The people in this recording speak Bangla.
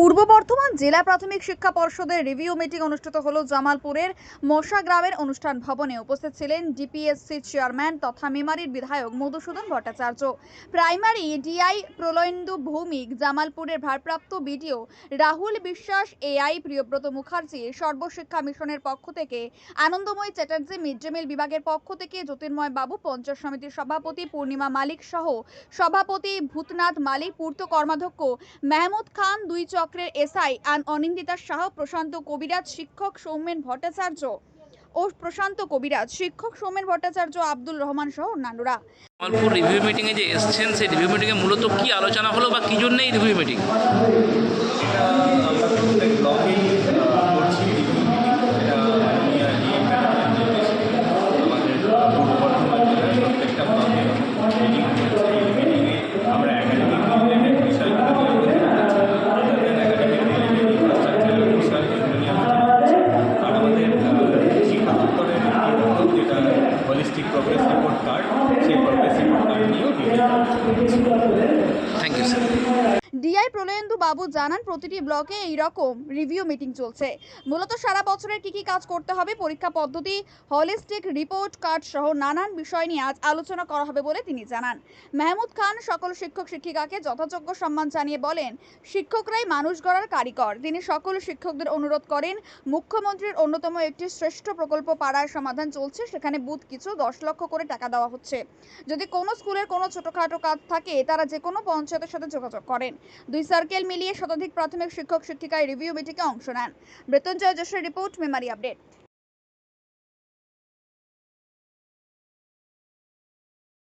পূর্ব বর্ধমান জেলা প্রাথমিক শিক্ষা পর্ষদের রিভিউ মিটিং অনুষ্ঠিত হলো জামালপুরের মশা গ্রামের অনুষ্ঠান ভবনে। উপস্থিত ছিলেন ডিপিএসসি চেয়ারম্যান তথা মেমারির বিধায়ক মধুসূদন ভট্টাচার্য। প্রাইমারি ডিআই প্রলয়েন্দু ভৌমিক, জামালপুরের ভারপ্রাপ্ত বিডিও রাহুল বিশ্বাস, এআই প্রিয়ব্রত মুখার্জি, সর্বশিক্ষা মিশনের পক্ষ থেকে, আনন্দময় চ্যাটার্জি মিড ডে মিল বিভাগের পক্ষ থেকে, জ্যোতির্ময় বাবু, পঞ্চায়েত সমিতির সভাপতি পূর্ণিমা মালিক সহ সভাপতি ভূতনাথ মালিক, পূর্ত কর্মাধ্যক্ষ মেহমুদ খান, দুই চক্রের এসআই আন অনিন্দিতা শাহ প্রশান্ত কবিরাজ শিক্ষক সৌমেন ভট্টাচার্য ও প্রশান্ত কবিরাজ শিক্ষক সৌমেন ভট্টাচার্য আব্দুল রহমান সহ অন্যান্যরা। জামালপুর রিভিউ মিটিংয়ে যে এসছেন সেই রিভিউ মিটিংয়ে মূলত কি আলোচনা হলো বা কী জন্য এই রিভিউ মিটিং রিপোর্ট কার্ড সেই প্রোগ্রেস রিপোর্ট কার্ড নিয়েও ডিটেল ডিআই প্রলয়েন্দু বাবু জানান, প্রতিটি ব্লকে এই রকম রিভিউ মিটিং চলছে। মূলত সারা বছরের কি কি কাজ করতে হবে, পরীক্ষা পদ্ধতি হলিস্টিক রিপোর্ট কার্ড সহ নানান বিষয় নিয়ে আজ আলোচনা করা হবে বলে তিনি জানান। মেহমুদ খান সকল শিক্ষক শিক্ষিকাকে যথাযোগ্য সম্মান জানিয়ে বলেন, শিক্ষকরাই মানুষ গড়ার কারিগর। তিনি সকল শিক্ষকদের অনুরোধ করেন, মুখ্যমন্ত্রীর অন্যতম একটি শ্রেষ্ঠ প্রকল্প পাড়ায় সমাধান চলছে, সেখানে বুথ কিছু দশ লক্ষ করে টাকা দেওয়া হচ্ছে। যদি কোনো স্কুলের কোনো ছোটখাটো কাজ থাকে, তারা যে কোনো পঞ্চায়েতের সাথে যোগাযোগ করেন। দুই সার্কেল মিলিয়ে শতাধিক প্রাথমিক শিক্ষক শিক্ষিকায় রিভিউ মিটিংয়ে অংশ নেন। মৃত্যুঞ্জয় যশের রিপোর্ট মেমারি আপডেট